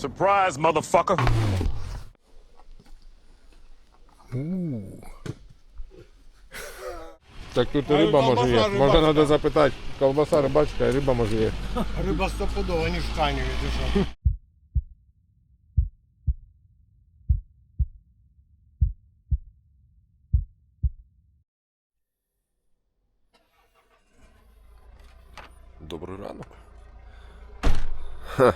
Surprise, motherfucker. Так тут і риба може є. Може треба запитати, колбаса рибачка, і риба може є. Риба стопудова, не в ткані, ти що? Добрий ранок. Ха.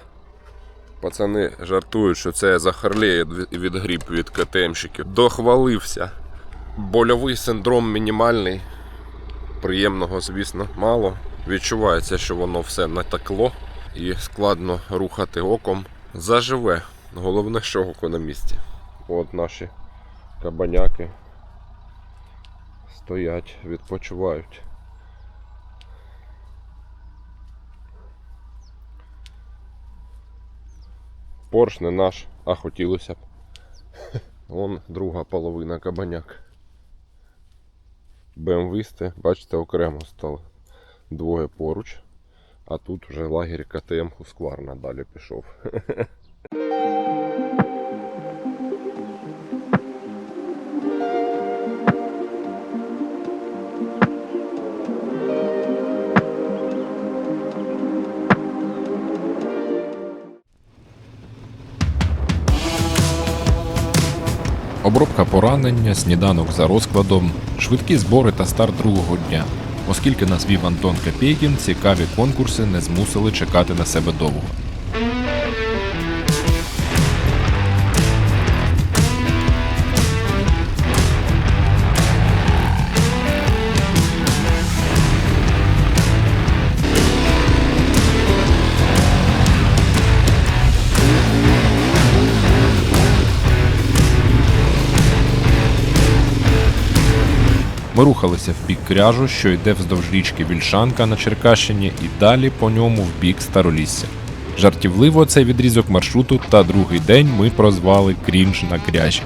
Пацани жартують, що це від- від гріб від КТМщиків. Дохвалився. Больовий синдром мінімальний. Приємного, звісно, мало. Відчувається, що воно все натекло і складно рухати оком. Заживе. Головне, що око на місці. От наші кабаняки стоять, відпочивають. Порш не наш, а хотілося б. Вон друга половина кабаняк. Бемвисти, бачите, окремо стали. Двоє поруч. А тут вже лагерь КТМ Хускварна далі пішов. Обробка поранення, сніданок за розкладом, швидкі збори та старт другого дня. Оскільки нас вів Антон Копейкін, цікаві конкурси не змусили чекати на себе довго. Ми рухалися в бік кряжу, що йде вздовж річки Вільшанка на Черкащині, і далі по ньому в бік Старолісся. Жартівливо цей відрізок маршруту та другий день ми прозвали крінж на кряжі.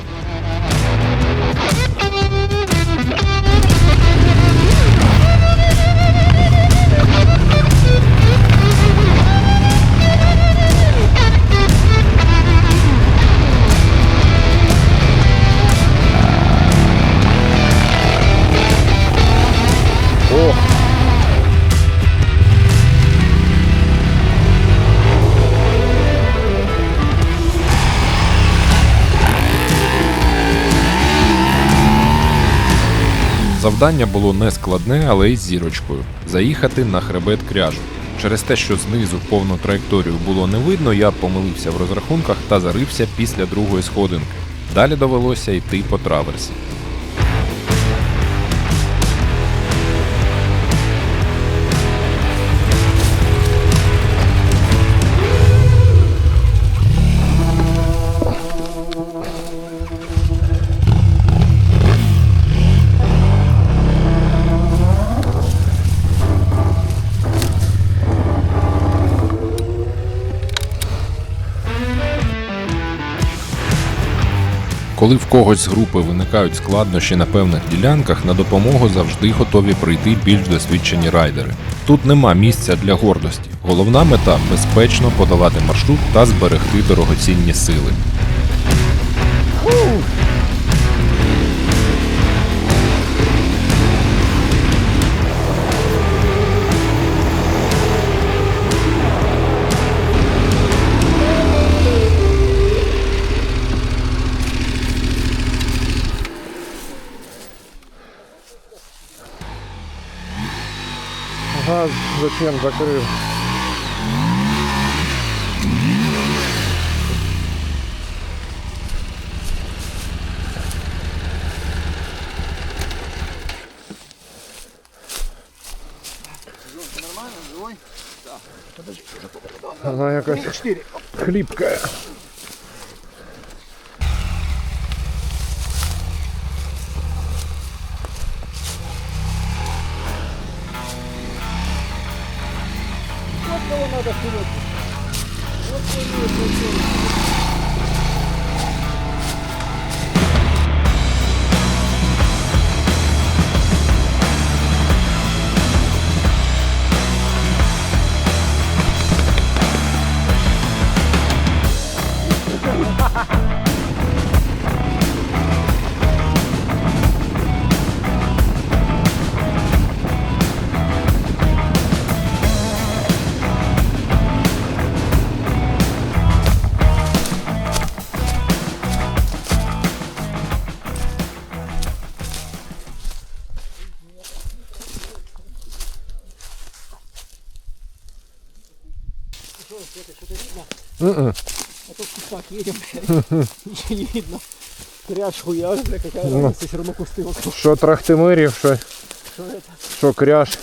Завдання було не складне, але й зірочкою заїхати на хребет кряжу. Через те, що знизу повну траєкторію було не видно, я помилився в розрахунках та зарився після другої сходинки. Далі довелося йти по траверсі. Коли в когось з групи виникають складнощі на певних ділянках, на допомогу завжди готові прийти більш досвідчені райдери. Тут нема місця для гордості. Головна мета безпечно подолати маршрут та зберегти дорогоцінні сили. зачем закрыл. Она якась хлипкая. А в кустах едем, не видно. Кряж хуяж, бля, какая разница, все равно кусты вокруг. Що трахтимирів, що, Что это? що кряж.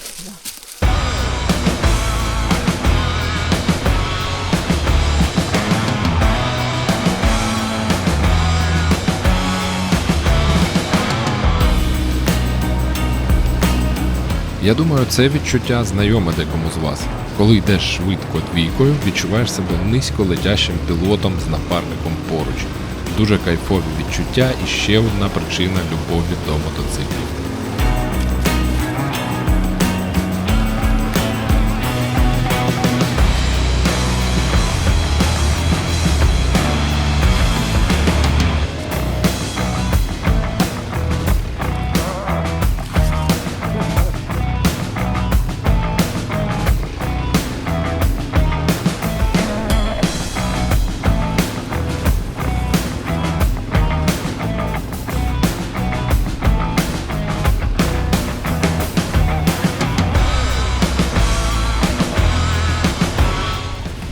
Я думаю, це відчуття знайоме декому з вас. Коли йдеш швидко двійкою, відчуваєш себе низько летящим пілотом з напарником поруч. Дуже кайфові відчуття і ще одна причина любові до мотоциклів.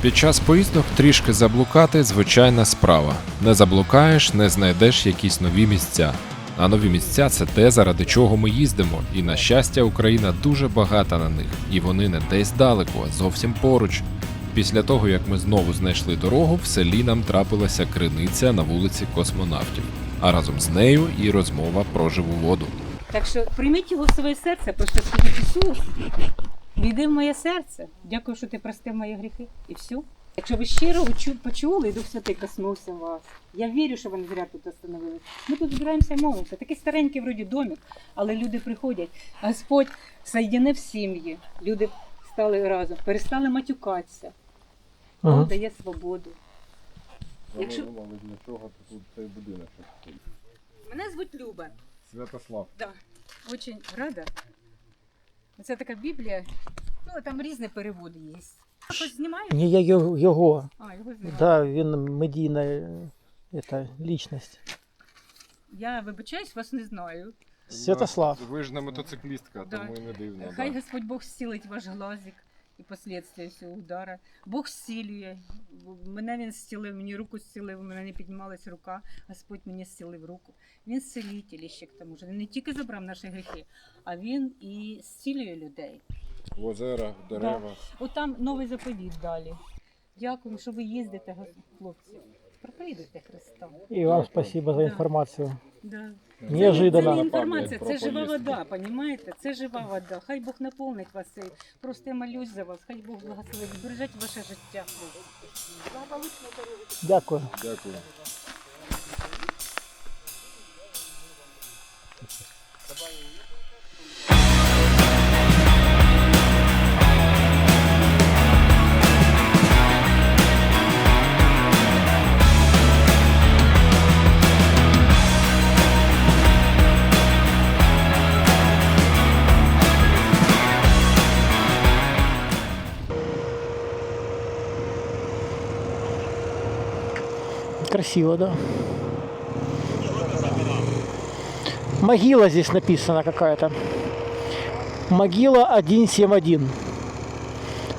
Під час поїздок трішки заблукати звичайна справа. Не заблукаєш, не знайдеш якісь нові місця. А нові місця це те, заради чого ми їздимо. І на щастя, Україна дуже багата на них, і вони не десь далеко, а зовсім поруч. Після того, як ми знову знайшли дорогу, в селі нам трапилася криниця на вулиці космонавтів, а разом з нею і розмова про живу воду. Так що прийміть його в своє серце, просто скажіть Ісус, війди в моє серце. Дякую, що ти простив мої гріхи. І все. Якщо ви щиро почули, і Дух Святий коснувся вас. Я вірю, що ви не зря тут остановились. Ми тут збираємося молитися. Такий старенький вроді домик, але люди приходять. Господь соєдинив сім'ї. Люди стали разом, перестали матюкатися. Бог дає свободу. Якщо- для чого тут цей будинок? Мене звуть Люба. Святослав. Да, очень рада. Це така Біблія. Ну, там різні переводи є. Знімає? Не, я його, його. А, його. Да, він медійна е, это, личность. Я вибачаюсь, вас не знаю. Святослав. Ви ж не мотоциклістка, Да. тому і не дивно. Хай да. Господь Бог зцілить ваш глазик і последствия цього удара. Бог зцілює. Мене він зцілив, мені руку зцілив, у мене не піднімалась рука. Господь мені зцілив руку. Він зцілитель ще к тому ж. Він не тільки забрав наші гріхи, а він і зцілює людей. В озерах, дерева. От там новий заповіт далі. Дякую, що ви їздите, хлопці. Проповідуйте Христа. І вам спасибо за інформацію. Да. Неожиданно. Це не інформація, це жива вода, понімаєте? Це жива вода. Хай Бог наповнить вас. цей. Просто я молюсь за вас. Хай Бог благословить. Збережіть ваше життя. Дякую. Дякую. Красиво, да. Могила здесь написана какая-то. Могила 171.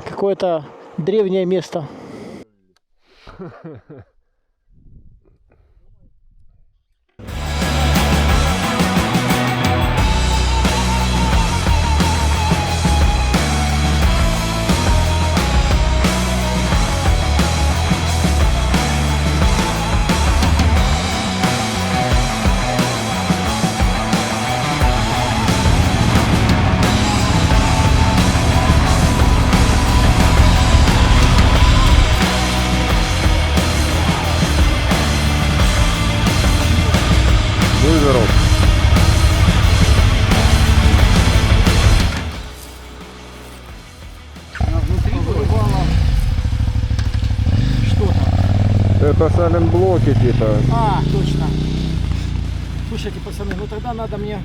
Какое-то древнее место. Там? Это саленблоки типа. А, точно. Слушайте, пацаны, ну тогда надо мне...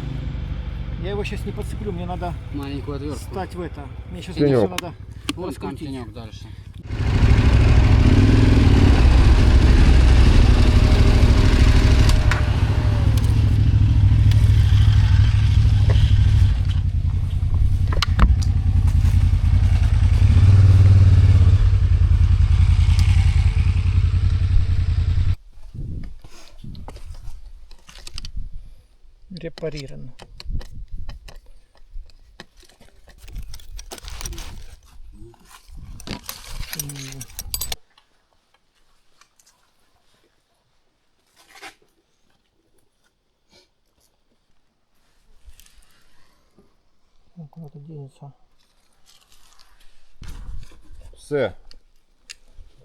Я его сейчас не подцеплю, мне надо Маленькую отвертку. стать в это. Мне сейчас Тенек. все надо Вот там тенек дальше. Ну, денется? Все.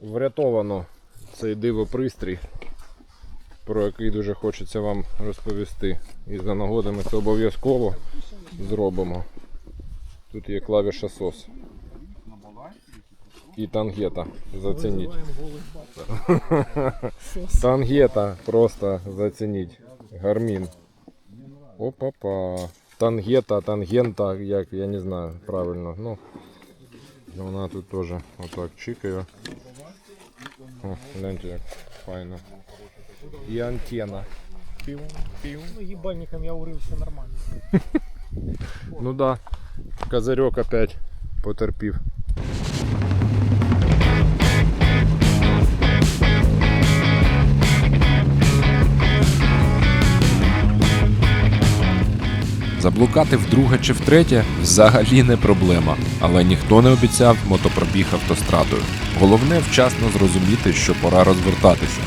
Врятовано цей дивопристрій, про який дуже хочеться вам розповісти І за нагоди ми це обов'язково зробимо. Тут є клавіша SOS. І тангета. Зацініть. Вызываем голый бак. Тангета просто зацініть. Гармін. Опа-па. Тангета, тангента, як я не знаю правильно. Ну, вона тут теж отак чикає. О, гляньте як файно. І антенна. Ну, ебальником я урылся нормально. Ну да. Козырек опять потерпів. Заблукати вдруге чи втретє взагалі не проблема, але ніхто не обіцяв мотопробіг автострадою. Головне вчасно зрозуміти, що пора розвертатися.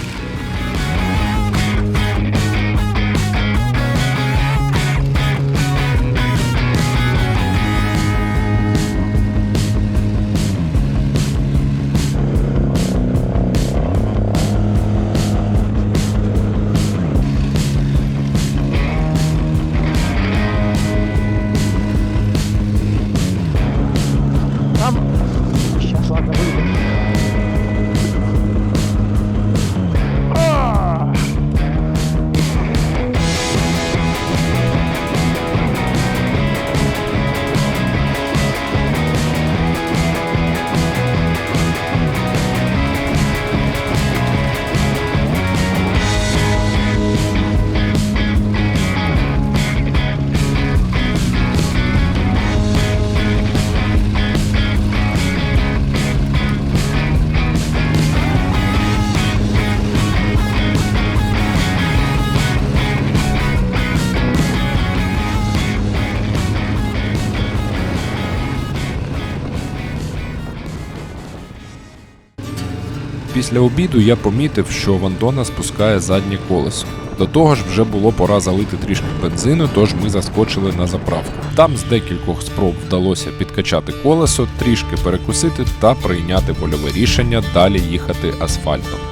Після обіду я помітив, що Вандона спускає заднє колесо. До того ж, вже було пора залити трішки бензину, тож ми заскочили на заправку. Там з декількох спроб вдалося підкачати колесо, трішки перекусити та прийняти вольове рішення далі їхати асфальтом.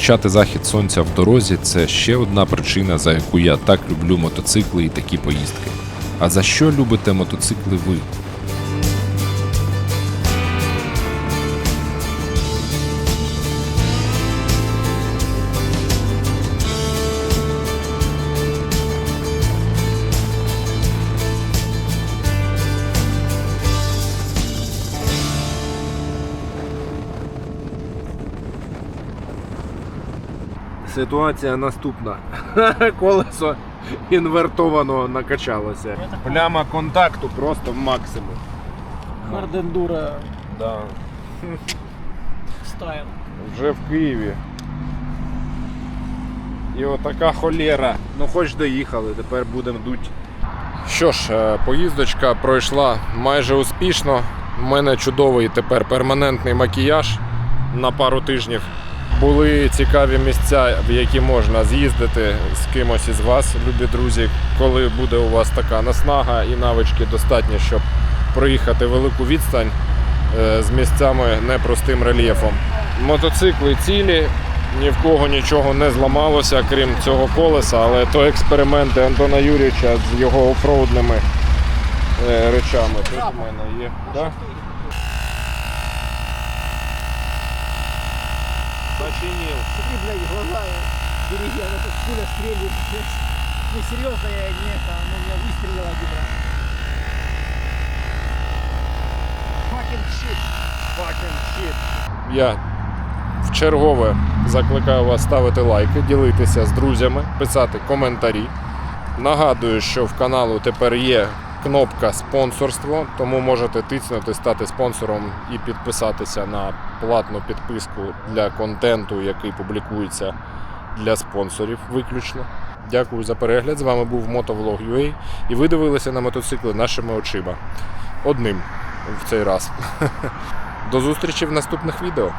Зустрічати захід сонця в дорозі це ще одна причина, за яку я так люблю мотоцикли і такі поїздки. А за що любите мотоцикли ви? Ситуація наступна. Колесо інвертовано накачалося. Пляма контакту просто максимум. Хардендура Да. стайл. Вже в Києві. І отака холєра. Ну хоч доїхали, тепер будемо дуть. Що ж, е, поїздочка пройшла майже успішно. У мене чудовий тепер перманентний макіяж на пару тижнів. Були цікаві місця, в які можна з'їздити з кимось із вас, любі друзі, коли буде у вас така наснага і навички достатньо, щоб проїхати велику відстань е, з місцями непростим рельєфом. Мотоцикли цілі, ні в кого нічого не зламалося, крім цього колеса, але то експерименти Антона Юрійовича з його офроудними е, речами. Тут у мене є. Да? Починив. Смотри, блядь, глаза, впереди, она тут пуля стреляет. Ну, серьезно, я не это, она меня выстрелила один раз. Fucking shit. Fucking shit. Я в чергове закликаю вас ставити лайки, ділитися з друзями, писати коментарі. Нагадую, що в каналу тепер є кнопка спонсорство, тому можете тиснути, стати спонсором і підписатися на платну підписку для контенту, який публікується для спонсорів виключно. Дякую за перегляд. З вами був Motovlog.ua і ви дивилися на мотоцикли нашими очима. Одним в цей раз. До зустрічі в наступних відео.